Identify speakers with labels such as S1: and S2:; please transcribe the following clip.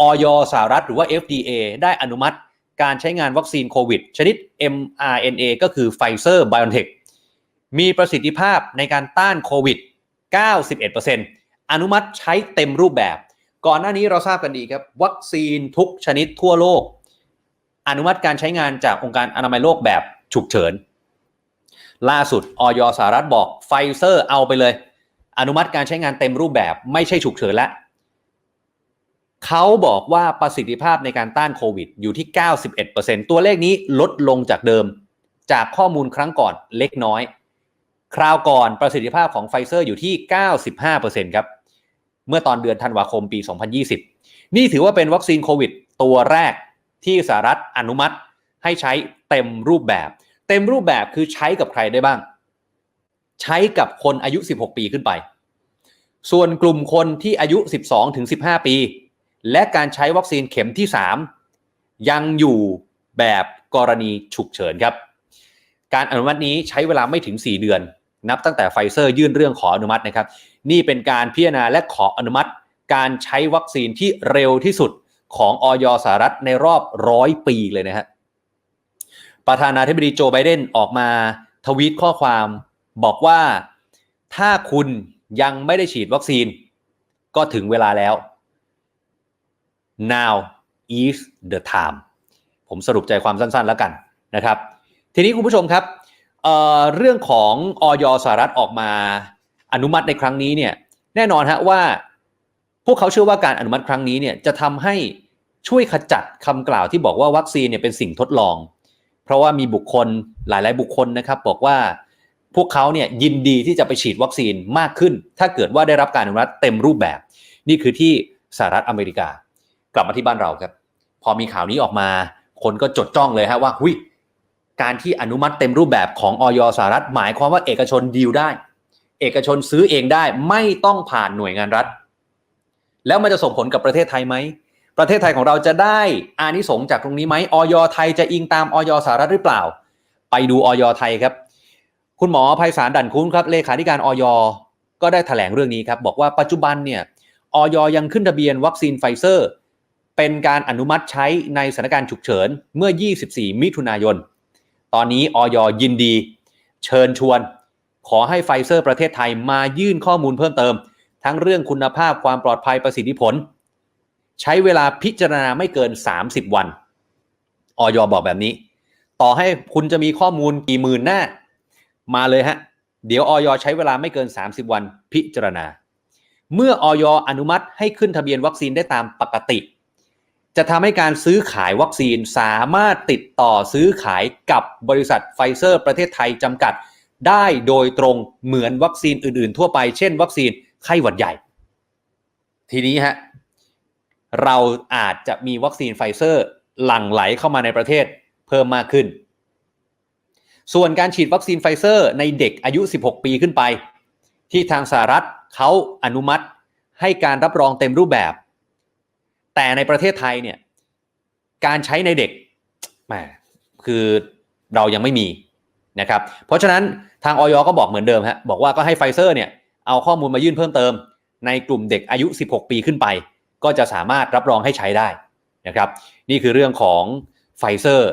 S1: ออยสหรัฐหรือว่า FDA ได้อนุมัติการใช้งานวัคซีนโควิด ชนิด mRNA ก็คือ Pfizer BioNTech มีประสิทธิภาพในการต้านโควิด 91%อนุมัติใช้เต็มรูปแบบ ก่อนหน้านี้เราทราบกันดีครับ วัคซีนทุกชนิดทั่วโลก อนุมัติการใช้งานจากองค์การอนามัยโลกแบบฉุกเฉิน ล่าสุดออยสหรัฐบอกไฟเซอร์เอาไปเลย อนุมัติการใช้งานเต็มรูปแบบไม่ใช่ฉุกเฉินแล้ว เขาบอกว่าประสิทธิภาพในการต้านโควิดอยู่ที่ 91%ตัวเลขนี้ลดลงจากเดิม จากข้อมูลครั้งก่อนเล็กน้อย คราวก่อนประสิทธิภาพของไฟเซอร์อยู่ที่ 95%ครับ เมื่อตอนเดือนธันวาคมปี 2020 นี่ถือว่าเป็นวัคซีนโควิด ตัวแรกที่สหรัฐอนุมัติให้ใช้เต็มรูปแบบ เต็มรูปแบบคือใช้กับใครได้บ้าง ใช้กับคนอายุ 16 ปีขึ้นไป ส่วนกลุ่มคนที่อายุ 12ถึง15 ปี และการใช้วัคซีนเข็มที่ 3 ยังอยู่แบบกรณีฉุกเฉินครับ การอนุมัตินี้ใช้เวลาไม่ถึง 4 เดือน นับตั้งแต่ไฟเซอร์ยื่นเรื่องขออนุมัตินะครับ นี่เป็นการพิจารณาและขออนุมัติ การใช้วัคซีนที่เร็วที่สุดของออยสหรัฐในรอบร้อยปีเลยนะฮะประธานาธิบดีโจไบเดนออกมาทวีตข้อความบอกว่าถ้าคุณยังไม่ได้ฉีดวัคซีน ก็ถึงเวลาแล้ว now is the time ผมสรุปใจความสั้นๆแล้วกันนะครับ ทีนี้คุณผู้ชมครับเเรื่องของออยสหรัฐออกมาอนุมัติในครั้งนี้เนี่ยแน่นอนฮะว่า พวกเขาเชื่อว่าการอนุมัติครั้งนี้เนี่ยจะทำให้ช่วยขจัดคำกล่าวที่บอกว่าวัคซีนเนี่ยเป็นสิ่งทดลอง เพราะว่ามีบุคคลหลาย ๆ บุคคลนะครับบอกว่าพวกเขาเนี่ยยินดีที่จะไปฉีดวัคซีนมากขึ้น ถ้าเกิดว่าได้รับการอนุมัติเต็มรูปแบบ นี่คือที่สหรัฐอเมริกา กลับมาที่บ้านเราครับ พอมีข่าวนี้ออกมา คนก็จดจ้องเลยฮะว่าหุยการที่อนุมัติเต็มรูปแบบของออยสหรัฐ หมายความว่าเอกชนดีลได้ เอกชนซื้อเองได้ไม่ต้องผ่านหน่วยงานรัฐ แล้วมันจะส่งผลกับประเทศไทยไหมประเทศไทยของเราจะได้อานิสงส์จากตรงนี้ไหมออยไทยจะอิงตามออยสหรัฐหรือเปล่า ไปดูออยไทยครับ คุณหมอภัยสารดันคุ้นครับเลขาธิการออยก็ได้แถลงเรื่องนี้ครับ บอกว่าปัจจุบันเนี่ยออยยังขึ้นทะเบียนวัคซีนไฟเซอร์ เป็นการอนุมัติใช้ในสถานการณ์ฉุกเฉินเมื่อ 24 มิถุนายน ตอนนี้ออยยินดี เชิญชวน ขอให้ไฟเซอร์ประเทศไทยมายื่นข้อมูลเพิ่มเติม ทั้งเรื่องคุณภาพความปลอดภัยประสิทธิผล ใช้เวลาพิจารณาไม่เกิน 30 วันออยบอกแบบนี้ ต่อให้คุณจะมีข้อมูลกี่หมื่นหน้า มาเลยฮะ เดี๋ยวออยใช้เวลาไม่เกิน 30 วันพิจารณา เมื่อออยอนุมัติให้ขึ้นทะเบียนวัคซีนได้ตามปกติ จะทำให้การซื้อขายวัคซีนสามารถติดต่อซื้อขายกับบริษัทไฟเซอร์ประเทศไทยจำกัด ได้โดยตรงเหมือนวัคซีนอื่น ๆ ทั่วไปเช่น วัคซีนไข้หวัดใหญ่ ทีนี้ฮะเราอาจจะมีวัคซีนไฟเซอร์หลั่งไหลเข้ามาในประเทศเพิ่มมากขึ้น ส่วนการฉีดวัคซีนไฟเซอร์ในเด็กอายุ 16 ปีขึ้นไป ที่ทางสหรัฐเขาอนุมัติให้การรับรองเต็มรูปแบบ แต่ในประเทศไทยเนี่ยการใช้ในเด็กแหมคือเรายังไม่มีนะครับเพราะฉะนั้นทางออยก็บอกเหมือนเดิมฮะบอกว่าก็ให้ไฟเซอร์เนี่ยเอาข้อมูลมายื่นเพิ่มเติม ในกลุ่มเด็กอายุ 16 ปีขึ้นไป ก็จะสามารถรับรองให้ใช้ได้นะครับนี่คือเรื่องของไฟเซอร์